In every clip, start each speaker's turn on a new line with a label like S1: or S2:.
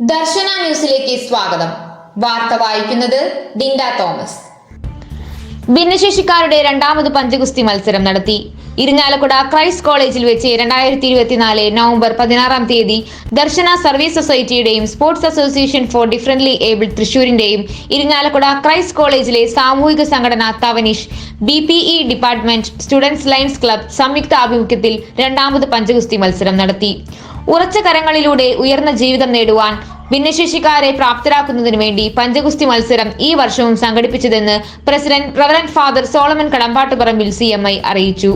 S1: ദർശന ന്യൂസിലേക്ക് സ്വാഗതം. വാർത്ത വായിക്കുന്നത് ഡിൻഡ തോമസ്. ഭിന്നശേഷിക്കാരുടെ രണ്ടാമത് പഞ്ചഗുസ്തി മത്സരം നടത്തി. ഇരിങ്ങാലക്കുട ക്രൈസ്റ്റ് കോളേജിൽ വെച്ച് രണ്ടായിരത്തി ഇരുപത്തിനാല് നവംബർ പതിനാറാം തീയതി ദർശന service സൊസൈറ്റിയുടെയും sports association for differently able തൃശൂരിന്റെയും Irinjalakuda Christ കോളേജിലെ സാമൂഹിക സംഘടന Thavanish B P E department students Lions Club സംയുക്ത ആഭിമുഖ്യത്തിൽ രണ്ടാമത് പഞ്ചഗുസ്തി മത്സരം നടത്തി. ഉറച്ച കരങ്ങളിലൂടെ ഉയർന്ന ജീവിതം നേടുവാൻ ഭിന്നശേഷിക്കാരെ പ്രാപ്തരാക്കുന്നതിനു വേണ്ടി പഞ്ചഗുസ്തി മത്സരം ഈ വർഷവും സംഘടിപ്പിച്ചതെന്ന് president reverend father Solomon Kadambattuparambil C M I അറിയിച്ചു.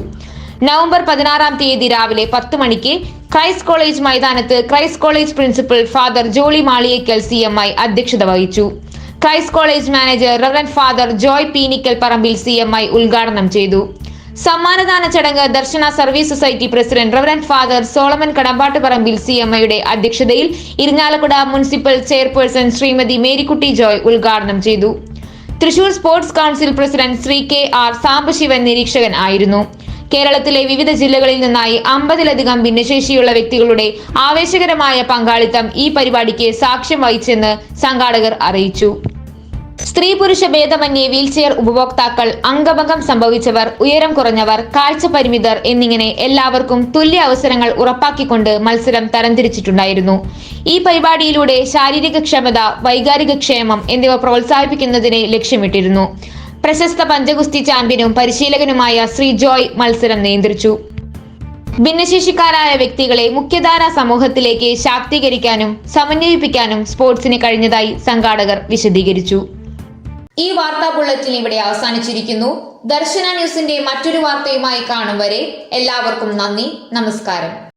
S1: നവംബർ പതിനാറാം തീയതി രാവിലെ പത്ത് മണിക്ക് ക്രൈസ്റ്റ് കോളേജ് മൈതാനത്ത് Christ College principal father Jolly Maliyekkal C M I അധ്യക്ഷത വഹിച്ചു. Christ College manager reverend father Joy Peenikkal Parambil C M I ഉദ്ഘാടനം ചെയ്തു. സമ്മാനദാന ചടങ്ങ് Darshana service society president reverend father Solomon Kadambattu Parambil C M അധ്യക്ഷതയിൽ Irinjalakuda municipal chairperson Shrimati Marykutty Joy ഉദ്ഘാടനം ചെയ്തു. Thrissur sports council president Shri K R Sambasivan നിരീക്ഷകൻ ആയിരുന്നു. കേരളത്തിലെ വിവിധ ജില്ലകളിൽ നിന്നായി അമ്പതിലധികം ഭിന്നശേഷിയുള്ള വ്യക്തികളുടെ ആവേശകരമായ പങ്കാളിത്തം ഈ പരിപാടിക്ക് സാക്ഷ്യം വഹിച്ചെന്ന് സംഘാടകർ അറിയിച്ചു. സ്ത്രീ പുരുഷ ഭേദമന്യേ വീൽചെയർ ഉപഭോക്താക്കൾ അംഗഭംഗം സംഭവിച്ചവർ ഉയരം കുറഞ്ഞവർ കാഴ്ച പരിമിതർ എന്നിങ്ങനെ എല്ലാവർക്കും തുല്യ അവസരങ്ങൾ ഉറപ്പാക്കിക്കൊണ്ട് മത്സരം തരംതിരിച്ചിട്ടുണ്ടായിരുന്നു. ഈ പരിപാടിയിലൂടെ ശാരീരിക ക്ഷമത വൈകാരിക ക്ഷേമം എന്നിവ പ്രോത്സാഹിപ്പിക്കുന്നതിനെ ലക്ഷ്യമിട്ടിരുന്നു. പ്രശസ്ത പഞ്ചഗുസ്തി ചാമ്പ്യനും പരിശീലകനുമായ ശ്രീ ജോയ് മത്സരം നിയന്ത്രിച്ചു. ഭിന്നശേഷിക്കാരായ വ്യക്തികളെ മുഖ്യധാര സമൂഹത്തിലേക്ക് ശാക്തീകരിക്കാനും സമന്വയിപ്പിക്കാനും സ്പോർട്സിന് കഴിഞ്ഞതായി സംഘാടകർ വിശദീകരിച്ചു. ഈ വാർത്താ ബുള്ളറ്റിൻ ഇവിടെ അവസാനിച്ചിരിക്കുന്നു. ദർശന ന്യൂസിന്റെ മറ്റൊരു വാർത്തയുമായി കാണും വരെ എല്ലാവർക്കും നന്ദി. നമസ്കാരം.